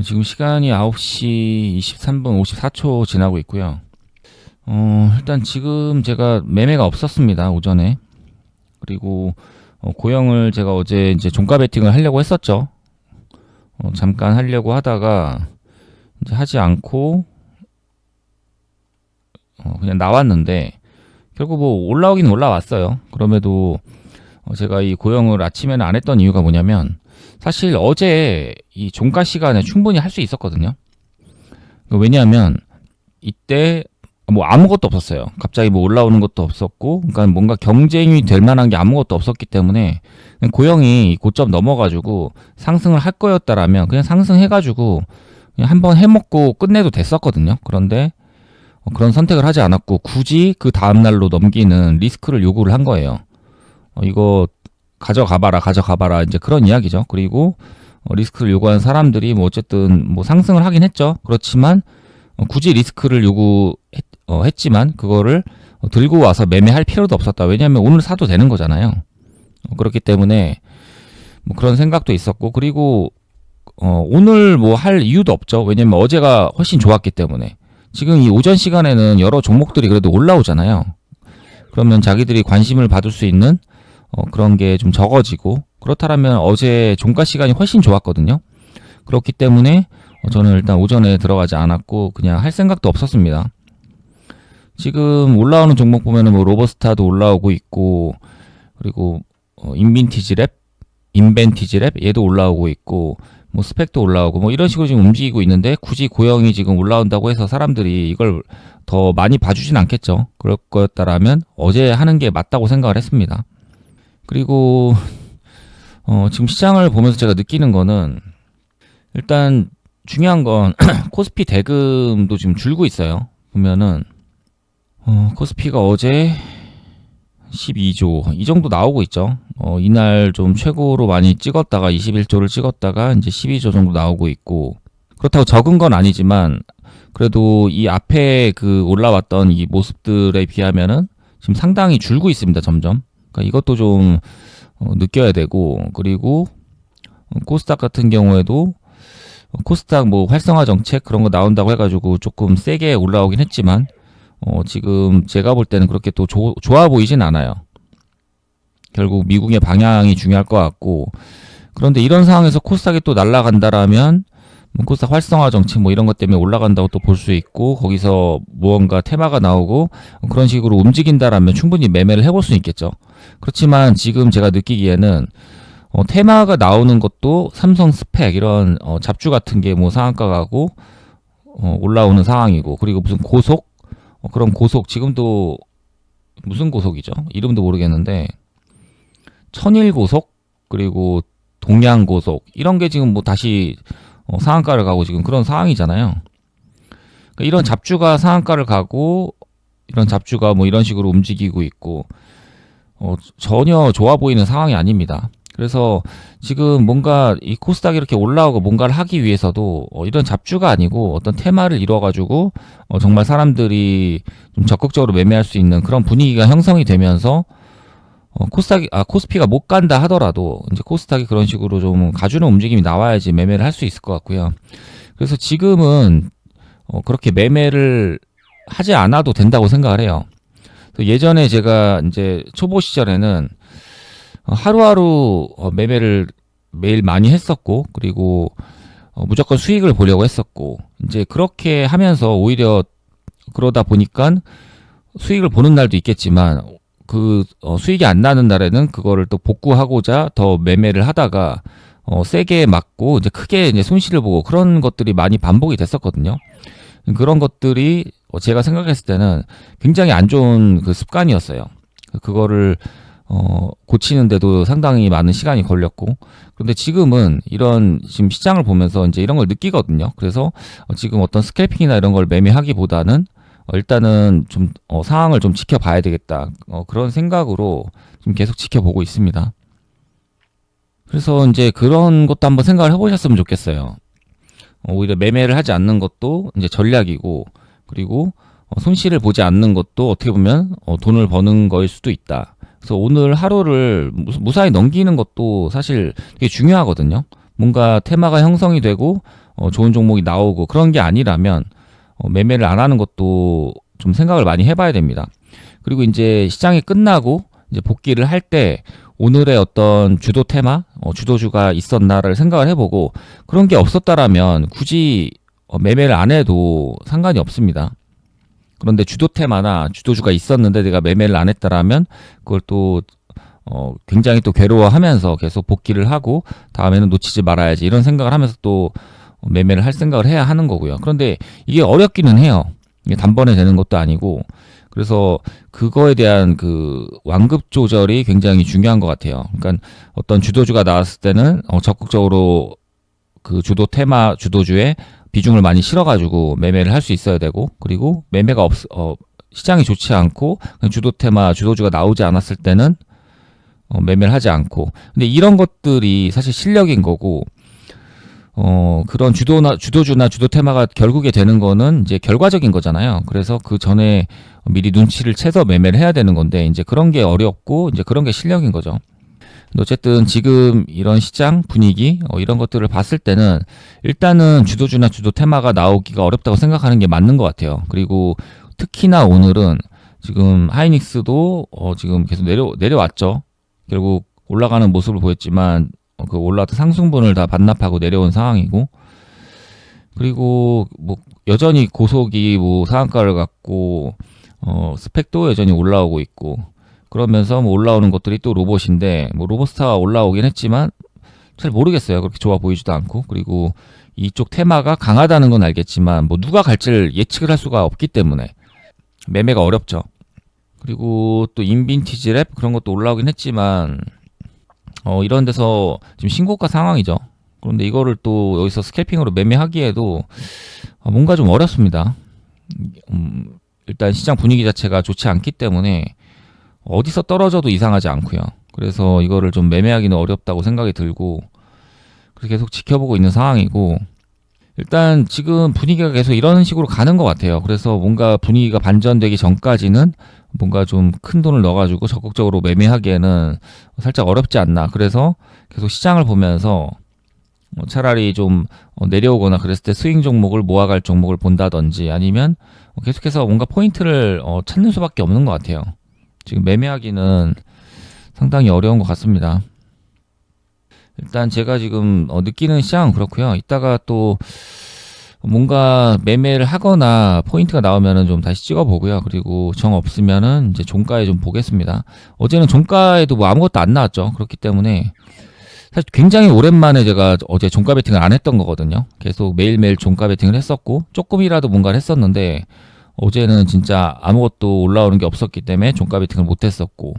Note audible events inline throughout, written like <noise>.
지금 시간이 9시 23분 54초 지나고 있고요. 어, 일단 지금 제가 매매가 없었습니다. 오전에. 그리고 어, 고영을 제가 어제 이제 종가 베팅을 하려고 했었죠. 어, 잠깐 하려고 하다가 이제 하지 않고 어, 그냥 나왔는데 결국 뭐 올라오긴 올라왔어요. 그럼에도 어, 제가 이 고영을 아침에는 안 했던 이유가 뭐냐면 사실 어제 이 종가 시간에 충분히 할 수 있었거든요. 그 왜냐하면 이때 뭐 아무것도 없었어요. 갑자기 뭐 올라오는 것도 없었고, 그러니까 뭔가 경쟁이 될 만한 게 아무것도 없었기 때문에 고영이 고점 넘어가지고 상승을 할 거였다라면 그냥 상승해가지고 그냥 한번 해먹고 끝내도 됐었거든요. 그런데 어, 그런 선택을 하지 않았고 굳이 그 다음 날로 넘기는 리스크를 요구를 한 거예요. 어, 이거 가져가봐라, 가져가봐라 이제 그런 이야기죠. 그리고 어, 리스크를 요구하는 사람들이 뭐 어쨌든 뭐 상승을 하긴 했죠. 그렇지만 어, 굳이 리스크를 요구했 어, 그거를 어, 들고 와서 매매할 필요도 없었다. 왜냐하면 오늘 사도 되는 거잖아요. 어, 그렇기 때문에 뭐 그런 생각도 있었고 그리고 어, 오늘 뭐 할 이유도 없죠. 왜냐면 어제가 훨씬 좋았기 때문에 지금 이 오전 시간에는 여러 종목들이 그래도 올라오잖아요. 그러면 자기들이 관심을 받을 수 있는 어, 그런 게 좀 적어지고 그렇다면 어제 종가 시간이 훨씬 좋았거든요. 그렇기 때문에 어, 저는 일단 오전에 들어가지 않았고 그냥 할 생각도 없었습니다. 지금 올라오는 종목 보면은 뭐 로버스타도 올라오고 있고 그리고 어, 인빈티지 랩, 인벤티지 랩 얘도 올라오고 있고 뭐 스펙도 올라오고 뭐 이런 식으로 지금 움직이고 있는데 굳이 고영이 지금 올라온다고 해서 사람들이 이걸 더 많이 봐주진 않겠죠. 그럴 거였다라면 어제 하는 게 맞다고 생각을 했습니다. 그리고 어, 지금 시장을 보면서 제가 느끼는 거는 일단 중요한 건 <clears throat> 코스피 대금도 지금 줄고 있어요. 보면은 어, 코스피가 어제 12조 이 정도 나오고 있죠. 어, 이날 좀 최고로 많이 찍었다가 21조를 찍었다가 이제 12조 정도 나오고 있고 그렇다고 적은 건 아니지만 그래도 이 앞에 그 올라왔던 이 모습들에 비하면은 지금 상당히 줄고 있습니다. 점점. 그러니까 이것도 좀 어, 느껴야 되고 그리고 코스닥 같은 경우에도 코스닥 뭐 활성화 정책 그런 거 나온다고 해가지고 조금 세게 올라오긴 했지만 어, 지금 제가 볼 때는 그렇게 또 조, 좋아 보이진 않아요. 결국 미국의 방향이 중요할 것 같고 그런데 이런 상황에서 코스닥이 또 날아간다라면 뭐 코스닥 활성화 정책 뭐 이런 것 때문에 올라간다고 또 볼 수 있고 거기서 무언가 테마가 나오고 그런 식으로 움직인다라면 충분히 매매를 해볼 수 있겠죠. 그렇지만 지금 제가 느끼기에는 어, 테마가 나오는 것도 삼성 스펙 이런 어, 잡주 같은 게 뭐 상한가 가고 어, 올라오는 상황이고 그리고 무슨 고속 어, 그런 고속 지금도 무슨 고속이죠? 이름도 모르겠는데 천일 고속 그리고 동양 고속 이런 게 지금 뭐 다시 어, 상한가를 가고 지금 그런 상황이잖아요. 그러니까 이런 잡주가 상한가를 가고 이런 잡주가 뭐 이런 식으로 움직이고 있고 어, 전혀 좋아 보이는 상황이 아닙니다. 그래서 지금 뭔가 이 코스닥이 이렇게 올라오고 뭔가를 하기 위해서도 어, 이런 잡주가 아니고 어떤 테마를 이뤄가지고 어, 정말 사람들이 좀 적극적으로 매매할 수 있는 그런 분위기가 형성이 되면서 어, 코스닥이 아 코스피가 못 간다 하더라도 이제 코스닥이 그런 식으로 좀 가주는 움직임이 나와야지 매매를 할 수 있을 것 같고요. 그래서 지금은 어, 그렇게 매매를 하지 않아도 된다고 생각을 해요. 예전에 제가 이제 초보 시절에는 어, 하루하루 어, 매매를 매일 많이 했었고 그리고 어, 무조건 수익을 보려고 했었고 이제 그렇게 하면서 오히려 그러다 보니까 수익을 보는 날도 있겠지만 그 어, 수익이 안 나는 날에는 그거를 또 복구하고자 더 매매를 하다가 어, 세게 맞고 이제 크게 이제 손실을 보고 그런 것들이 많이 반복이 됐었거든요. 그런 것들이 어, 제가 생각했을 때는 굉장히 안 좋은 그 습관이었어요. 그거를 어, 고치는데도 상당히 많은 시간이 걸렸고, 그런데 지금은 이런 지금 시장을 보면서 이제 이런 걸 느끼거든요. 그래서 어, 지금 어떤 스캘핑이나 이런 걸 매매하기보다는 어, 일단은 좀 어, 상황을 좀 지켜봐야 되겠다. 어, 그런 생각으로 좀 계속 지켜보고 있습니다. 그래서 이제 그런 것도 한번 생각을 해보셨으면 좋겠어요. 어, 오히려 매매를 하지 않는 것도 이제 전략이고, 그리고 어, 손실을 보지 않는 것도 어떻게 보면 어, 돈을 버는 거일 수도 있다. 그래서 오늘 하루를 무사히 넘기는 것도 사실 되게 중요하거든요. 뭔가 테마가 형성이 되고 어, 좋은 종목이 나오고 그런 게 아니라면 어, 매매를 안 하는 것도 좀 생각을 많이 해봐야 됩니다. 그리고 이제 시장이 끝나고 이제 복귀를 할 때 오늘의 어떤 주도 테마, 어, 주도주가 있었나를 생각을 해보고 그런 게 없었다라면 굳이 어, 매매를 안 해도 상관이 없습니다. 그런데 주도 테마나 주도주가 있었는데 내가 매매를 안 했다라면 그걸 또 어, 굉장히 또 괴로워하면서 계속 복귀를 하고 다음에는 놓치지 말아야지 이런 생각을 하면서 또 매매를 할 생각을 해야 하는 거고요. 그런데 이게 어렵기는 해요. 이게 단번에 되는 것도 아니고 그래서 그거에 대한 그 완급 조절이 굉장히 중요한 것 같아요. 그러니까 어떤 주도주가 나왔을 때는 어, 적극적으로 그 주도 테마 주도주에 비중을 많이 실어가지고 매매를 할 수 있어야 되고 그리고 매매가 없 어, 시장이 좋지 않고 주도 테마 주도주가 나오지 않았을 때는 어, 매매를 하지 않고 근데 이런 것들이 사실 실력인 거고 어 그런 주도나 주도주나 주도 테마가 결국에 되는 거는 이제 결과적인 거잖아요. 그래서 그 전에 미리 눈치를 채서 매매를 해야 되는 건데 이제 그런 게 어렵고 이제 그런 게 실력인 거죠. 어쨌든 지금 이런 시장 분위기 어, 이런 것들을 봤을 때는 일단은 주도주나 주도 테마가 나오기가 어렵다고 생각하는 게 맞는 것 같아요. 그리고 특히나 오늘은 지금 하이닉스도 어, 지금 계속 내려 내려왔죠. 결국 올라가는 모습을 보였지만 어, 그 올라왔던 상승분을 다 반납하고 내려온 상황이고. 그리고 뭐 여전히 고속이 뭐 상한가를 갖고 어 스펙도 여전히 올라오고 있고. 그러면서 뭐 올라오는 것들이 또 로봇인데 뭐 로봇스타가 올라오긴 했지만 잘 모르겠어요. 그렇게 좋아 보이지도 않고. 그리고 이쪽 테마가 강하다는 건 알겠지만 뭐 누가 갈지를 예측을 할 수가 없기 때문에 매매가 어렵죠. 그리고 또 인빈티지 랩 그런 것도 올라오긴 했지만 어, 이런 데서 지금 신고가 상황이죠. 그런데 이거를 또 여기서 스캘핑으로 매매하기에도 어, 뭔가 좀 어렵습니다. 음, 일단 시장 분위기 자체가 좋지 않기 때문에 어디서 떨어져도 이상하지 않고요. 그래서 이거를 좀 매매하기는 어렵다고 생각이 들고 그래서 계속 지켜보고 있는 상황이고 일단 지금 분위기가 계속 이런 식으로 가는 것 같아요. 그래서 뭔가 분위기가 반전되기 전까지는 뭔가 좀 큰 돈을 넣어가지고 적극적으로 매매하기에는 살짝 어렵지 않나. 그래서 계속 시장을 보면서 뭐 차라리 좀 어, 내려오거나 그랬을 때 스윙 종목을 모아갈 종목을 본다든지 아니면 계속해서 뭔가 포인트를 어, 찾는 수밖에 없는 것 같아요. 지금 매매하기는 상당히 어려운 것 같습니다. 일단 제가 지금 어, 느끼는 시장은 그렇고요. 이따가 또 뭔가 매매를 하거나 포인트가 나오면은 좀 다시 찍어보고요. 그리고 정 없으면은 이제 종가에 좀 보겠습니다. 어제는 종가에도 뭐 아무것도 안 나왔죠. 그렇기 때문에 사실 굉장히 오랜만에 제가 어제 종가 베팅을 안 했던 거거든요. 계속 매일매일 종가 베팅을 했었고 조금이라도 뭔가를 했었는데 어제는 진짜 아무것도 올라오는 게 없었기 때문에 종가 베팅을 못 했었고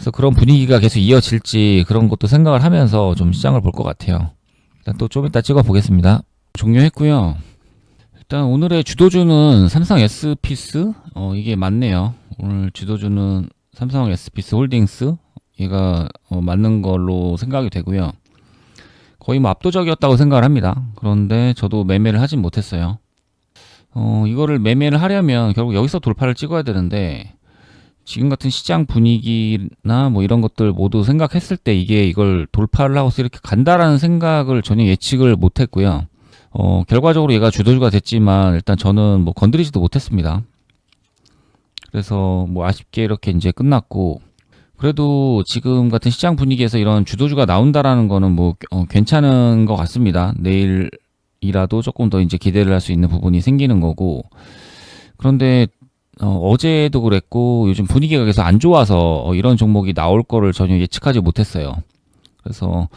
그래서 그런 분위기가 계속 이어질지 그런 것도 생각을 하면서 좀 시장을 볼 것 같아요. 일단 또 좀 이따 찍어 보겠습니다. 종료했고요. 일단 오늘의 주도주는 삼성 에스피스 어 이게 맞네요. 오늘 주도주는 삼성 에스피스 홀딩스 얘가 어, 맞는 걸로 생각이 되고요. 거의 뭐 압도적이었다고 생각을 합니다. 그런데 저도 매매를 하진 못했어요. 어 이거를 매매를 하려면 결국 여기서 돌파를 찍어야 되는데 지금 같은 시장 분위기나 뭐 이런 것들 모두 생각했을 때 이게 이걸 돌파를 하고서 이렇게 간다라는 생각을 전혀 예측을 못 했고요. 어, 결과적으로 얘가 주도주가 됐지만 일단 저는 뭐 건드리지도 못했습니다. 그래서 뭐 아쉽게 이렇게 이제 끝났고 그래도 지금 같은 시장 분위기에서 이런 주도주가 나온다라는 거는 뭐 어, 괜찮은 것 같습니다. 내일이라도 조금 더 이제 기대를 할 수 있는 부분이 생기는 거고 그런데 어, 제도 그랬고 요즘 분위기가 계속 안 좋아서 어, 이런 종목이 나올 거를 전혀 예측하지 못했어요. 그래서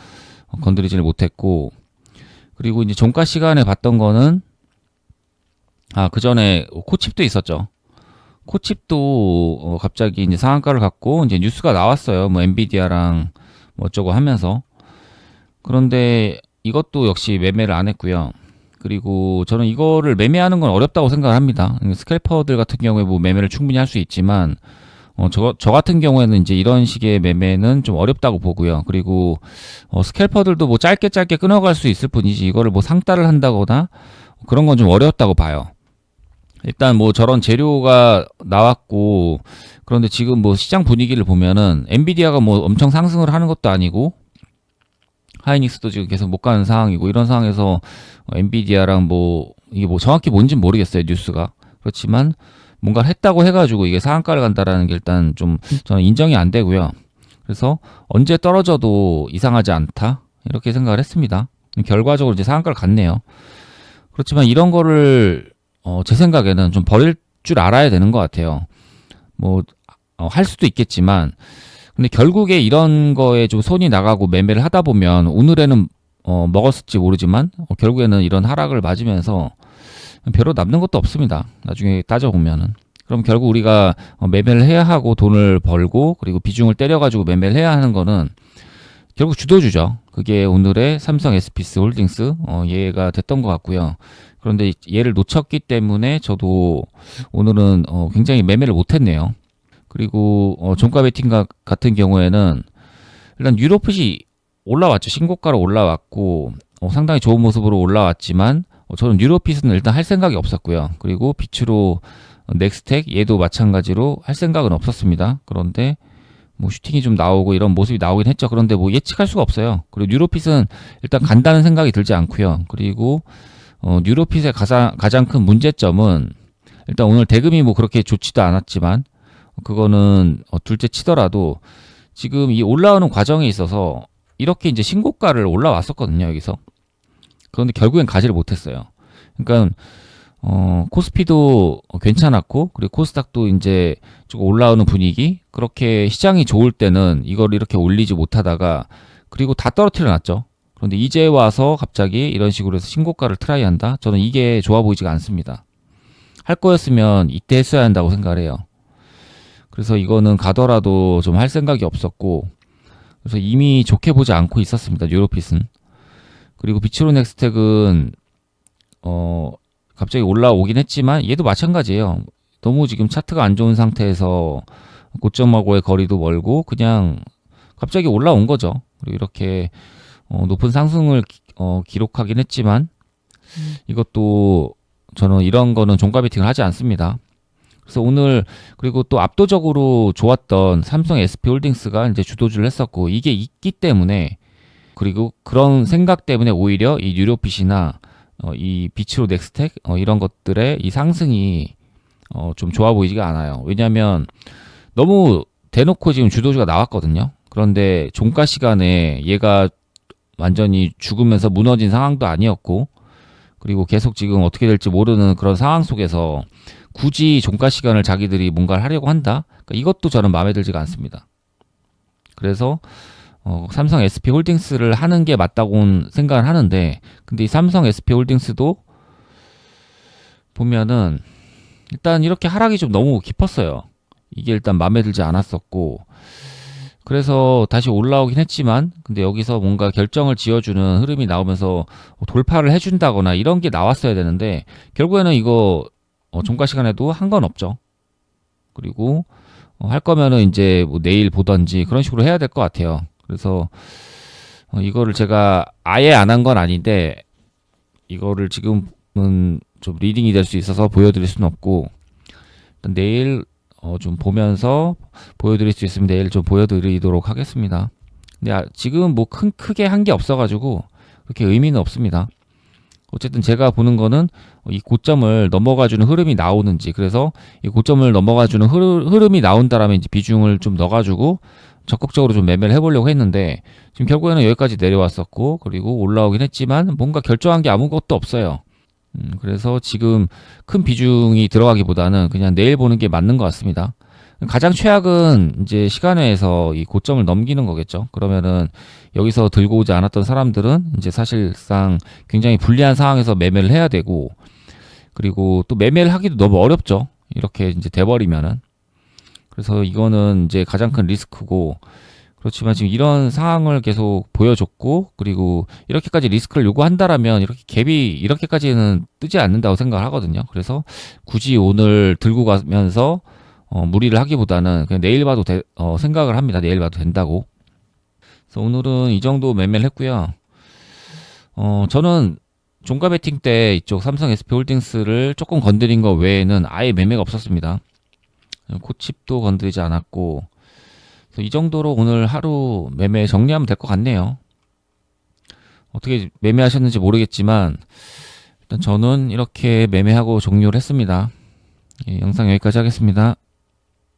어, 건드리지를 못했고 그리고 이제 종가 시간에 봤던 거는 아, 그 전에 코칩도 있었죠. 코칩도 어, 갑자기 이제 상한가를 갖고 이제 뉴스가 나왔어요. 뭐 엔비디아랑 뭐 어쩌고 하면서. 그런데 이것도 역시 매매를 안 했고요. 그리고 저는 이거를 매매하는 건 어렵다고 생각을 합니다. 스캘퍼들 같은 경우에 뭐 매매를 충분히 할 수 있지만 어, 저, 저 같은 경우에는 이제 이런 식의 매매는 좀 어렵다고 보고요. 그리고, 어, 스캘퍼들도 뭐 짧게 짧게 끊어갈 수 있을 뿐이지, 이거를 뭐 상따를 한다거나 그런 건 좀 어렵다고 봐요. 일단 뭐 저런 재료가 나왔고, 그런데 지금 뭐 시장 분위기를 보면은 엔비디아가 뭐 엄청 상승을 하는 것도 아니고, 하이닉스도 지금 계속 못 가는 상황이고 이런 상황에서 어, 엔비디아랑 뭐 이게 뭐 정확히 뭔지 모르겠어요 뉴스가 그렇지만 뭔가를 했다고 해가지고 이게 상한가를 간다라는 게 일단 좀 저는 인정이 안 되고요. 그래서 언제 떨어져도 이상하지 않다 이렇게 생각을 했습니다. 결과적으로 이제 상한가를 갔네요. 그렇지만 이런 거를 어, 제 생각에는 좀 버릴 줄 알아야 되는 것 같아요. 뭐할 수도 있겠지만 근데 결국에 이런 거에 좀 손이 나가고 매매를 하다 보면 오늘에는 어, 먹었을지 모르지만 어, 결국에는 이런 하락을 맞으면서 별로 남는 것도 없습니다. 나중에 따져보면은. 그럼 결국 우리가 어, 매매를 해야 하고 돈을 벌고 그리고 비중을 때려가지고 매매를 해야 하는 거는 결국 주도주죠. 그게 오늘의 삼성 SP스 홀딩스 어, 얘가 됐던 것 같고요. 그런데 얘를 놓쳤기 때문에 저도 오늘은 어, 굉장히 매매를 못했네요. 그리고 어, 종가 베팅 같은 경우에는 일단 유로핏이 올라왔죠. 신고가로 올라왔고 어, 상당히 좋은 모습으로 올라왔지만 어, 저는 유로핏은 일단 할 생각이 없었고요. 그리고 비추로 넥스텍 얘도 마찬가지로 할 생각은 없었습니다. 그런데 뭐 슈팅이 좀 나오고 이런 모습이 나오긴 했죠. 그런데 뭐 예측할 수가 없어요. 그리고 뉴로핏은 일단 간다는 생각이 들지 않고요. 그리고 어, 뉴로핏의 가장 가장 큰 문제점은 일단 오늘 대금이 뭐 그렇게 좋지도 않았지만 그거는 어, 둘째 치더라도 지금 이 올라오는 과정에 있어서 이렇게 이제 신고가를 올라왔었거든요 여기서 그런데 결국엔 가지를 못했어요. 그러니까 어, 코스피도 괜찮았고 그리고 코스닥도 이제 조금 올라오는 분위기 그렇게 시장이 좋을 때는 이걸 이렇게 올리지 못하다가 그리고 다 떨어뜨려 놨죠. 그런데 이제 와서 갑자기 이런 식으로 해서 신고가를 트라이 한다? 저는 이게 좋아 보이지가 않습니다. 할 거였으면 이때 했어야 한다고 생각을 해요. 그래서 이거는 가더라도 좀 할 생각이 없었고 그래서 이미 좋게 보지 않고 있었습니다. 유로핏은. 그리고 비치로 넥스텍은 어 갑자기 올라오긴 했지만 얘도 마찬가지예요. 너무 지금 차트가 안 좋은 상태에서 고점하고의 거리도 멀고 그냥 갑자기 올라온 거죠. 그리고 이렇게 어 높은 상승을 기, 어 기록하긴 했지만 이것도 저는 이런 거는 종가 베팅을 하지 않습니다. 그래서 오늘 그리고 또 압도적으로 좋았던 삼성 SP홀딩스가 이제 주도주를 했었고 이게 있기 때문에 그리고 그런 생각 때문에 오히려 이 뉴로핏이나 어, 이 비치로 넥스텍 어, 이런 것들의 이 상승이 어, 좀 좋아 보이지가 않아요. 왜냐하면 너무 대놓고 지금 주도주가 나왔거든요. 그런데 종가 시간에 얘가 완전히 죽으면서 무너진 상황도 아니었고 그리고 계속 지금 어떻게 될지 모르는 그런 상황 속에서 굳이 종가 시간을 자기들이 뭔가를 하려고 한다? 그러니까 이것도 저는 마음에 들지가 않습니다. 그래서 어, 삼성 SP 홀딩스를 하는 게 맞다고 생각을 하는데, 근데 이 삼성 SP 홀딩스도 보면은 일단 이렇게 하락이 좀 너무 깊었어요. 이게 일단 마음에 들지 않았었고, 그래서 다시 올라오긴 했지만, 근데 여기서 뭔가 결정을 지어주는 흐름이 나오면서 돌파를 해준다거나 이런 게 나왔어야 되는데, 결국에는 이거 어, 종가 시간에도 한 건 없죠. 그리고 어, 할 거면은 이제 뭐 내일 보던지 그런 식으로 해야 될 것 같아요. 그래서 어, 이거를 제가 아예 안 한 건 아닌데 이거를 지금은 좀 리딩이 될 수 있어서 보여드릴 수는 없고 일단 내일 어, 좀 보면서 보여드릴 수 있으면 내일 좀 보여드리도록 하겠습니다. 근데 아, 지금 뭐 큰 크게 한 게 없어가지고 그렇게 의미는 없습니다. 어쨌든 제가 보는 거는 이 고점을 넘어가주는 흐름이 나오는지 그래서 이 고점을 넘어가주는 흐름이 나온다라면 이제 비중을 좀 넣어가지고 적극적으로 좀 매매를 해보려고 했는데 지금 결국에는 여기까지 내려왔었고 그리고 올라오긴 했지만 뭔가 결정한 게 아무것도 없어요. 음, 그래서 지금 큰 비중이 들어가기보다는 그냥 내일 보는 게 맞는 것 같습니다. 가장 최악은 이제 시간외에서 이 고점을 넘기는 거겠죠. 그러면은 여기서 들고 오지 않았던 사람들은 이제 사실상 굉장히 불리한 상황에서 매매를 해야 되고 그리고 또 매매를 하기도 너무 어렵죠. 이렇게 이제 돼버리면은. 그래서 이거는 이제 가장 큰 리스크고 그렇지만 지금 이런 상황을 계속 보여줬고 그리고 이렇게까지 리스크를 요구한다라면 이렇게 갭이 이렇게까지는 뜨지 않는다고 생각을 하거든요. 그래서 굳이 오늘 들고 가면서 어, 무리를 하기보다는 그냥 내일 봐도 되, 어, 생각을 합니다. 내일 봐도 된다고. 그래서 오늘은 이 정도 매매를 했고요. 어, 저는 종가 베팅 때 이쪽 삼성 SP 홀딩스를 조금 건드린 거 외에는 아예 매매가 없었습니다. 코칩도 건드리지 않았고 이 정도로 오늘 하루 매매 정리하면 될 것 같네요. 어떻게 매매하셨는지 모르겠지만 일단 저는 이렇게 매매하고 종료를 했습니다. 예, 영상 여기까지 하겠습니다.